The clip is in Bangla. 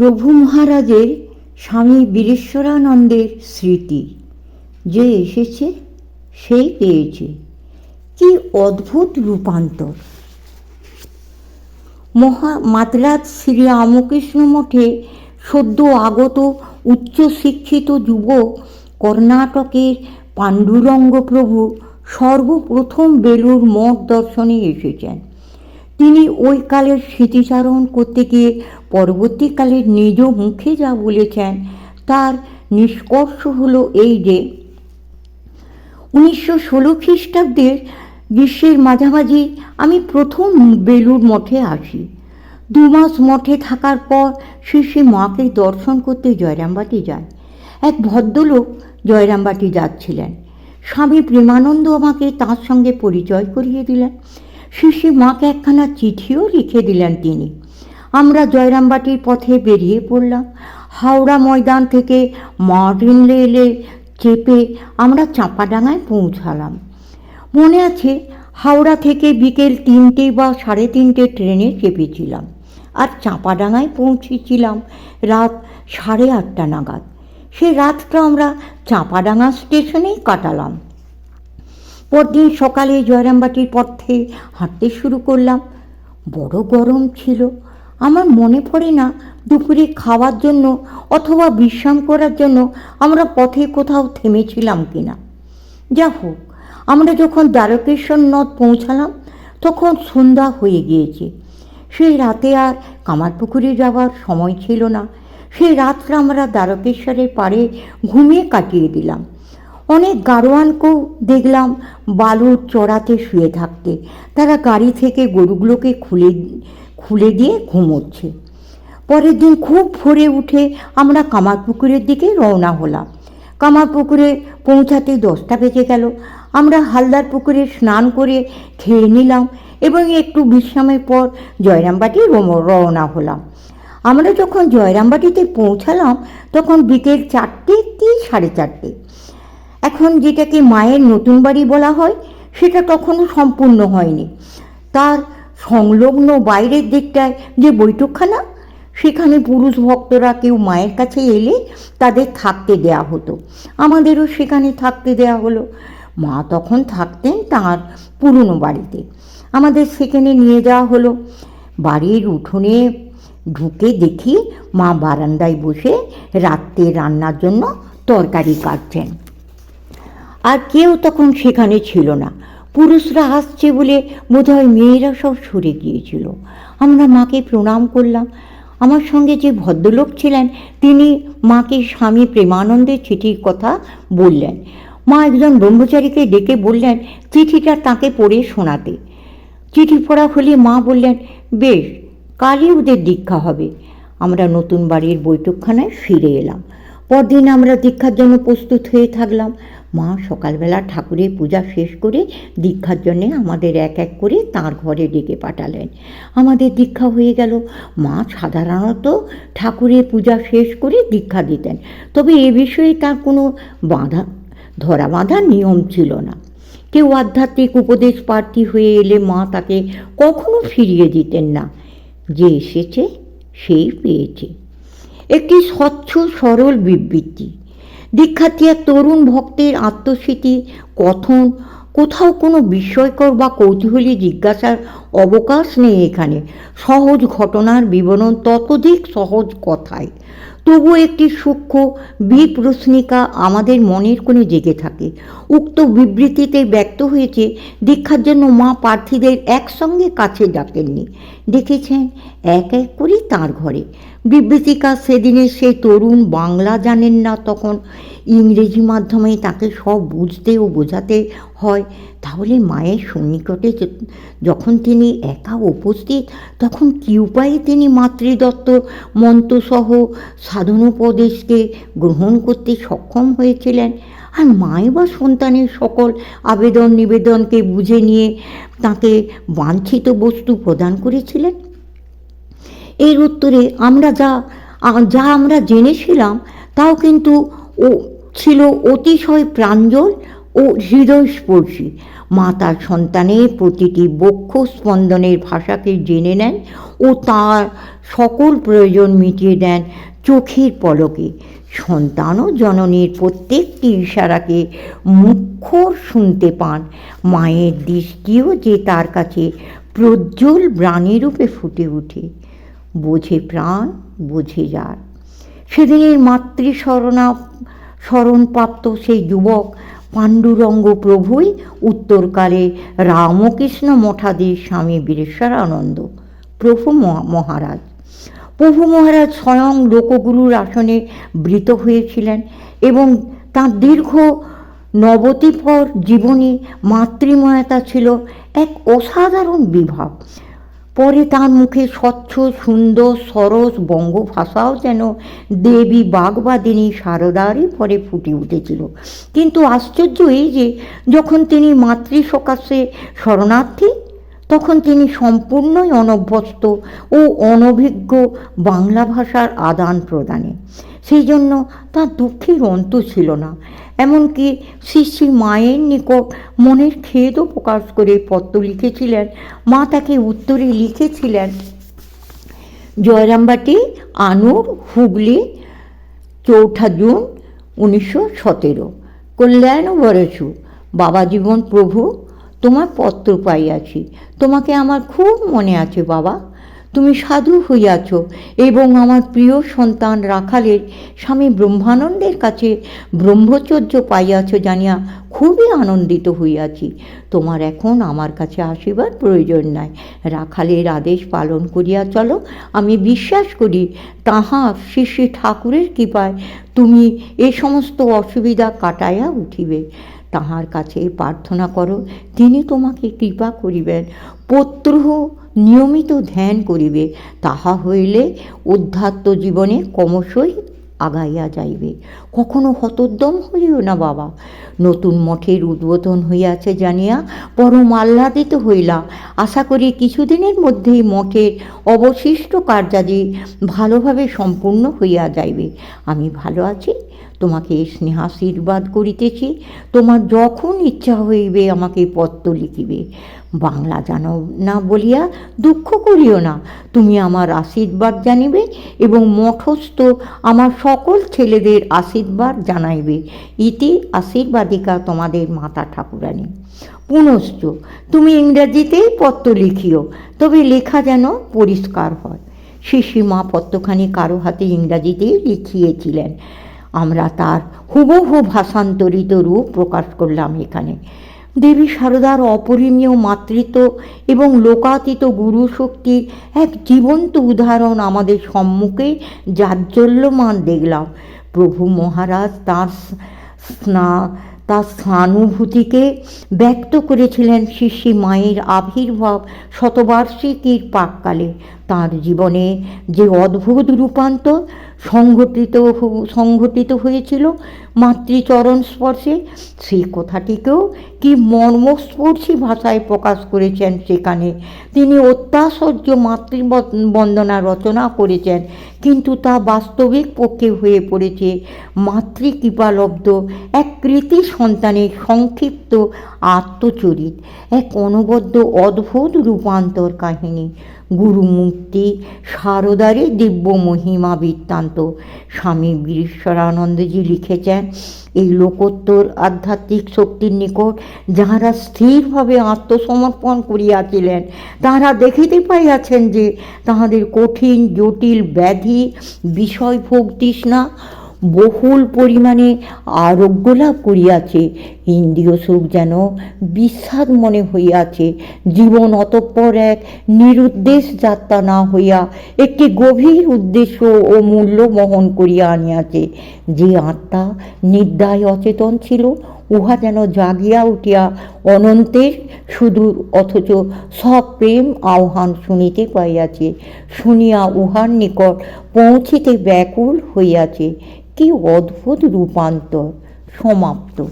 প্রভু মহারাজের স্বামী বীরেশ্বরানন্দের স্মৃতি। যে এসেছে, সেই পেয়েছে। কি অদ্ভুত রূপান্তর। মহা মাদ্রাজ শ্রী রামকৃষ্ণ মঠে সদ্য আগত উচ্চশিক্ষিত যুবক কর্ণাটকের পাণ্ডুরঙ্গ প্রভু সর্বপ্রথম বেলুর মঠ দর্শনে এসেছেন। তিনি ওই কালের স্মৃতিচারণ করতে গিয়ে পরবর্তীকালের নিজ মুখে যা বলেছেন, তার নিষ্কর্ষ হলো এই যে, উনিশশো ষোলো খ্রিস্টাব্দের গ্রীষ্মের মাঝামাঝি আমি প্রথম বেলুর মঠে আসি। দু মাস মঠে থাকার পর শ্রী মাকে দর্শন করতে জয়রামবাটি যান এক ভদ্রলোক জয়রামবাটি যাচ্ছিলেন। স্বামী প্রেমানন্দ আমাকে তার সঙ্গে পরিচয় করিয়ে দিলেন। শ্রী মাকে একখানা চিঠিও লিখে দিলেন তিনি। আমরা জয়রামবাটির পথে বেরিয়ে পড়লাম। হাওড়া ময়দান থেকে মার্টিন রেলে চেপে আমরা চাঁপাডাঙ্গায় পৌঁছালাম। মনে আছে, হাওড়া থেকে বিকেল তিনটে বা সাড়ে তিনটে ট্রেনে চেপেছিলাম আর চাঁপাডাঙ্গায় পৌঁছেছিলাম রাত সাড়ে আটটা নাগাদ। সে রাতটা আমরা চাঁপাডাঙ্গা স্টেশনেই কাটালাম। পরদিন সকালে জয়রামবাটির পথে হাঁটতে শুরু করলাম। বড় গরম ছিল। আমার মনে পড়ে না দুপুরে খাওয়ার জন্য অথবা বিশ্রাম করার জন্য আমরা পথে কোথাও থেমেছিলাম কিনা। যা হোক, আমরা যখন দ্বারকেশ্বর নদ পৌঁছালাম, তখন সন্ধ্যা হয়ে গিয়েছে। সেই রাতে আর কামারপুকুরে যাওয়ার সময় ছিল না। সেই রাতটা আমরা দ্বারকেশ্বরের পাড়ে ঘুমিয়ে কাটিয়ে দিলাম। অনেক গাড়োয়ানকেও দেখলাম বালুর চড়াতে শুয়ে থাকতে তারা গাড়ি থেকে গরুগুলোকে খুলে খুলে দিয়ে ঘুমোচ্ছে। পরের দিন খুব ভোরে উঠে আমরা কামারপুকুরের দিকে রওনা হলাম। কামারপুকুরে পৌঁছাতে দশটা বেজে গেল। আমরা হালদার পুকুরে স্নান করে খেয়ে নিলাম এবং একটু বিশ্রামের পর জয়রামবাটি রওনা হলাম। আমরা যখন জয়রামবাটিতে পৌঁছালাম, তখন বিকেল চারটে কি সাড়ে চারটে? এখন যেটাকে মায়ের নতুন বাড়ি বলা হয়, সেটা তখনও সম্পূর্ণ হয়নি। তার সংলগ্ন বাইরের দিকটায় যে বৈঠকখানা, সেখানে পুরুষ ভক্তরা কেউ মায়ের কাছে এলে তাদের থাকতে দেয়া হতো। আমাদেরও সেখানে থাকতে দেয়া হলো। মা তখন থাকতেন তাঁর পুরনো বাড়িতে। আমাদের সেখানে নিয়ে যাওয়া হলো। বাড়ির উঠোনে ঢুকে দেখি মা বারান্দায় বসে রাত্রে রান্নার জন্য তরকারি কাটছেন। আর কেউ তখন সেখানে ছিল না। পুরুষরা আসছে বলে বোধহয় মেয়েরা সব সরে গিয়েছিল। আমরা মাকে প্রণাম করলাম। আমার সঙ্গে যে ভদ্রলোক ছিলেন, তিনি মাকে স্বামী প্রেমানন্দের চিঠির কথা বললেন। মা একজন ব্রহ্মচারীকে ডেকে বললেন, চিঠিটা তাকে পড়ে শোনাতে। চিঠি পড়া হলে মা বললেন, বেশ, কালই ওদের দীক্ষা হবে। আমরা নতুন বাড়ির বৈঠকখানায় ফিরে এলাম। পরদিন আমরা দীক্ষার জন্য প্রস্তুত হয়ে থাকলাম। মা সকালবেলা ঠাকুরের পূজা শেষ করে দীক্ষার জন্যে আমাদের এক এক করে তার ঘরে ডেকে পাঠালেন। আমাদের দীক্ষা হয়ে গেল। মা সাধারণত ঠাকুরের পূজা শেষ করে দীক্ষা দিতেন। তবে এ বিষয়ে তার কোনো বাধা, ধরা বাঁধার নিয়ম ছিল না। কেউ আধ্যাত্মিক উপদেশ প্রার্থী হয়ে এলে মা তাকে কখনো ফিরিয়ে দিতেন না। যে এসেছে, সেই পেয়েছে। একটি স্বচ্ছ সরল বিবৃতি। দীক্ষার্থী এক তরুণ ভক্তের আত্মস্মৃতি, কথন, কোথাও কোনো বিস্ময়কর বা কৌতূহলী জিজ্ঞাসার অবকাশ নেই এখানে। সহজ ঘটনার বিবরণ ততোধিক সহজ কথায়। তবু একটি সূক্ষ্ম বিপ্রশ্নিকা আমাদের মনের কোণে জেগে থাকে। উক্ত বিবৃতিতে ব্যক্ত হয়েছে, দীক্ষার জন্য মা প্রার্থীদের একসঙ্গে কাছে ডাকেননি। দেখেছেন, এক এক করে তার ঘরে। বিবৃতিকা সেদিনে সেই তরুণ বাংলা জানেন না তখন। ইংরেজি মাধ্যমে তাকে সব বুঝতে ও বোঝাতে হয়। তাহলে মায়ের সন্নিকটে যখন তিনি একা উপস্থিত, তখন কী উপায়ে তিনি মাতৃদত্ত মন্ত্রসহ সাধনোপদেশকে গ্রহণ করতে সক্ষম হয়েছিলেন? আর মাই বা সন্তানের সকল আবেদন নিবেদনকে বুঝে নিয়ে তাকে বাঞ্ছিত বস্তু প্রদান করেছিলেন? এর উত্তরে আমরা যা যা আমরা জেনেছিলাম, তাও কিন্তু ও, ছিল অতিশয় প্রাঞ্জল ও হৃদয়স্পর্শী। মা তার সন্তানের প্রতিটি বক্ষ স্পন্দনের ভাষাকে জেনে নেন ও তার সকল প্রয়োজন মিটিয়ে দেন চোখের পলকে। সন্তানও জননীর প্রত্যেকটি ইশারাকে মুখর শুনতে পান। মায়ের দৃষ্টিও যে তার কাছে প্রজ্জ্বল ব্রাণীরূপে ফুটে ওঠে। বোঝে প্রাণ, বোঝে যার। সেদিনের মাতৃ মাতৃস্মরণা স্মরণপ্রাপ্ত সেই যুবক পাণ্ডুরঙ্গ প্রভুই উত্তরকালে রামকৃষ্ণ মঠাধীশ স্বামী বীরেশ্বরানন্দ, প্রভু মহা- মহারাজ। প্রভু মহারাজ স্বয়ং লোকগুরুর আসনে বৃত হয়েছিলেন এবং তাঁর দীর্ঘ নবতিপর জীবনী মাতৃময়তা ছিল এক অসাধারণ বিভাব। পরে তার মুখে স্বচ্ছ, সুন্দর, সরস বঙ্গ ভাষাও যেন দেবী বাগবাদিনী সারদারই পরে ফুটে উঠেছিল। কিন্তু আশ্চর্য এই যে, যখন তিনি মাতৃ সকাশে শরণার্থী তখন তিনি সম্পূর্ণই অনভ্যস্ত ও অনভিজ্ঞ বাংলা ভাষার আদান প্রদানে। সেই জন্য তার দুঃখের অন্ত ছিল না। এমনকি শ্রী মায়ের নিকট মনের খেদও প্রকাশ করে পত্র লিখেছিলেন। মা তাকে উত্তরে লিখেছিলেন, জয়রামবাটি, আনুর হুগলি, চৌঠা জুন, উনিশশো সতেরো। কল্যাণ বরছু বাবা জীবন প্রভু তোমার পত্র পাইয়াছি তোমাকে আমার খুব মনে আছে বাবা। তুমি সাধু হইয়াছ এবং আমার প্রিয় সন্তান রাখালের স্বামী ব্রহ্মানন্দের কাছে ব্রহ্মচর্য পাইয়াছ জানিয়া খুবই আনন্দিত হইয়াছি। তোমার এখন আমার কাছে আসিবার প্রয়োজন নাই। রাখালের আদেশ পালন করিয়া চলো। আমি বিশ্বাস করি তাহা শ্রী শ্রী ঠাকুরের কৃপায় তুমি এ সমস্ত অসুবিধা কাটাইয়া উঠিবে। তাহার কাছে প্রার্থনা করো তিনি তোমাকে কৃপা করিবেন, পত্রহ নিয়মিত ধ্যান করিবে, তাহা হইলে অধ্যাত্ম জীবনে ক্রমশই আগাইয়া যাইবে। কখনো হতোদ্যম হইও না বাবা। নতুন মঠের উদ্বোধন হইয়াছে জানিয়া পরম আহ্লাদিত হইলাম আশা করি কিছুদিনের মধ্যেই মঠের অবশিষ্ট কার্যাদি ভালোভাবে সম্পূর্ণ হইয়া যাইবে। আমি ভালো আছি, তোমাকে স্নেহাশীর্বাদ করিতেছি। তোমার যখন ইচ্ছা হইবে আমাকে পত্র লিখিবে। বাংলা জানো না বলিয়া দুঃখ করিও না। তুমি আমার আশীর্বাদ জানিবে এবং মঠস্থ আমার সকল ছেলেদের আশীর্বাদ জানাইবে। ইতি আশীর্বাদিকা তোমাদের মাতা ঠাকুরানী। পুনশ্চ তুমি ইংরাজিতেই পত্র লিখিও, তবে লেখা যেন পরিষ্কার হয়। শিশিমা পত্রখানি কারও হাতে ইংরাজিতেই লিখিয়েছিলেন। আমরা তার হুবহু ভাষান্তরিত রূপ প্রকাশ করলাম এখানে। দেবী সারদার অপরিমীয় মাতৃত্ব এবং লোকাতীত গুরু শক্তির এক জীবন্ত উদাহরণ আমাদের সম্মুখে জাজ্জল্যমান দেখলাম। প্রভু মহারাজ তাঁর স্না, তার স্নানুভূতিকে ব্যক্ত করেছিলেন শিশি মায়ের আবির্ভাব শতবার্ষিকীর পাককালে তার জীবনে যে অদ্ভুত রূপান্তর সংঘটিত সংঘটিত হয়েছিল মাতৃচরণ স্পর্শে। সেই কথাটিকেও কি মর্মস্পর্শী ভাষায় প্রকাশ করেছেন সেখানে? তিনি অত্যাশ্চর্য মাতৃবন্দনা রচনা করেছেন, কিন্তু তা বাস্তবিক পক্ষে হয়ে পড়েছে। মাতৃকৃপালব্ধ এক কৃতি সন্তানের সংক্ষিপ্ত আত্মচরিত। এক অনবদ্য, অদ্ভুত রূপান্তর কাহিনী। গুরুমূর্তি শারদারে দিব্য মহিমা বৃত্তান্ত। স্বামী বীরেশ্বরানন্দজি লিখেছেন, এই লোকোত্তর আধ্যাত্মিক শক্তির নিকট যাহারা স্থিরভাবে আত্মসমর্পণ করিয়াছিলেন, তাহারা দেখিতে পাইয়াছেন যে তাহাদের কঠিন, জটিল ব্যাধি বিষয় ভোগ তৃষ্ণা বহুল পরিমাণে আরোগ্য লাভ করিয়াছে। ইন্দ্রিয় সুখ যেন বিস্বাদ মনে হইয়াছে। জীবন অতঃপর এক নিরুদ্দেশ যাত্রা না হইয়া একটি গভীর উদ্দেশ্য ও মূল্য বহন করিয়া আনিয়াছে। যে আত্মা নিদ্রায় অচেতন ছিল, উহা যেন জাগিয়া উঠিয়া অনন্তের সুদূর অথচ সব প্রেম আহ্বান শুনিতে পাইয়াছে। শুনিয়া উহার নিকট পৌঁছিতে ব্যাকুল হইয়াছে। কি অদ্ভুত রূপান্তর! সমাপ্ত।